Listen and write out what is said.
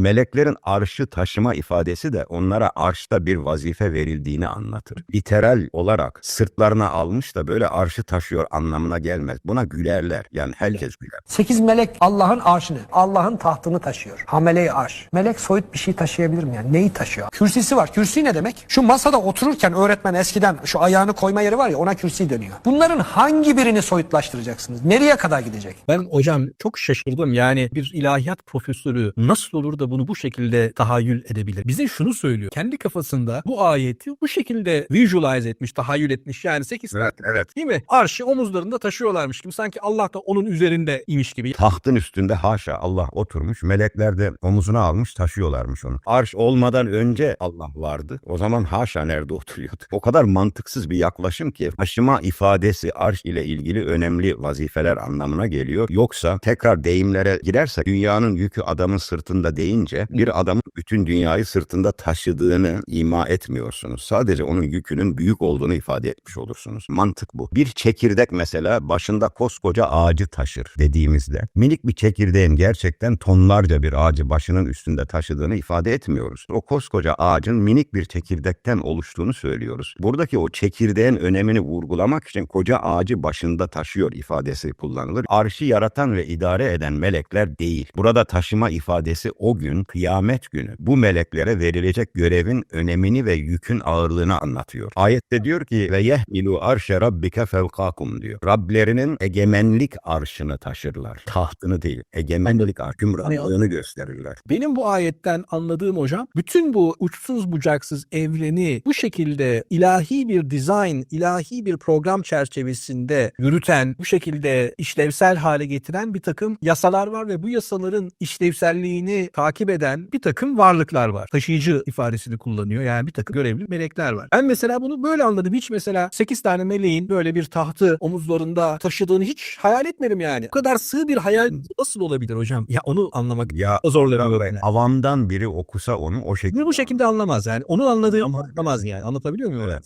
Meleklerin arşı taşıma ifadesi de onlara arşta bir vazife verildiğini anlatır. Literal olarak sırtlarına almış da böyle arşı taşıyor anlamına gelmez. Buna gülerler. Yani herkes güler. Sekiz melek Allah'ın arşını, Allah'ın tahtını taşıyor. Hamele-i arş. Melek soyut bir şey taşıyabilir mi yani? Neyi taşıyor? Kürsisi var. Kürsi ne demek? Şu masada otururken öğretmen eskiden şu ayağını koyma yeri var ya ona kürsi dönüyor. Bunların hangi birini soyutlaştıracaksınız? Nereye kadar gidecek? Ben hocam çok şaşırdım yani bir ilahiyat profesörü nasıl olur da bunu bu şekilde tahayyül edebilir? Bize şunu söylüyor. Kendi kafasında bu ayeti bu şekilde visualize etmiş, tahayyül etmiş. Yani 8 Evet, evet. değil mi? Arşı omuzlarında taşıyorlarmış gibi. Sanki Allah da onun üzerinde imiş gibi. Tahtın üstünde haşa Allah oturmuş. Melekler de omuzuna almış taşıyorlarmış onu. Arş olmadan önce Allah vardı. O zaman haşa nerede oturuyordu? O kadar mantıksız bir yaklaşım ki taşıma ifadesi arş ile ilgili önemli vazifeler anlamına geliyor. Yoksa tekrar deyimlere girersek dünyanın yükü adamın sırtında deyince bir adamın bütün dünyayı sırtında taşıdığını ima etmiyorsunuz. Sadece onun yükünün büyük olduğunu ifade etmiş olursunuz. Mantık bu. Bir çekirdek mesela başında koskoca ağacı taşır dediğimizde minik bir çekirdeğin gerçekten tonlarca bir ağacı başının üstünde taşıdığını ifade etmiyoruz. O koskoca ağacın minik bir çekirdekten oluştuğunu söylüyoruz. Buradaki o çekirdeğin önemini vurgulamak için koca ağacı başında taşıyor ifadesi kullanılır. Arşı yaratan ve idare eden melekler değil. Burada taşıma ifadesi o gün kıyamet günü bu meleklere verilecek görevin önemini ve yükün ağırlığını anlatıyor. Ayette diyor ki ve yehmilu arşe rabbike fevkakum diyor. Rablerinin egemenlik arşını taşırlar. Tahtını değil, egemenlik arşı, hükümranlığını gösterirler. Benim bu ayetten anladığım hocam bütün bu uçsuz bucaksız evreni bu şekilde ilahi bir dizayn, ilahi bir program çerçevesinde yürüten, bu şekilde işlevsel hale getiren bir takım yasalar var ve bu yasaların işlevselliğini takip eden bir takım varlıklar var. Taşıyıcı ifadesini kullanıyor. Yani bir takım görevli melekler var. Ben mesela bunu böyle anladım. Hiç mesela 8 tane meleğin böyle bir tahtı omuzlarında taşıdığını hiç hayal etmedim yani. Bu kadar sığ bir hayal nasıl olabilir hocam? Ya onu anlamak Ya zorlanıyorum. yani. avamdan biri okusa onu o şekilde bu şekilde anlamaz yani. Onun anladığı ama anlamaz yani. Anlatabiliyor muyum? Evet.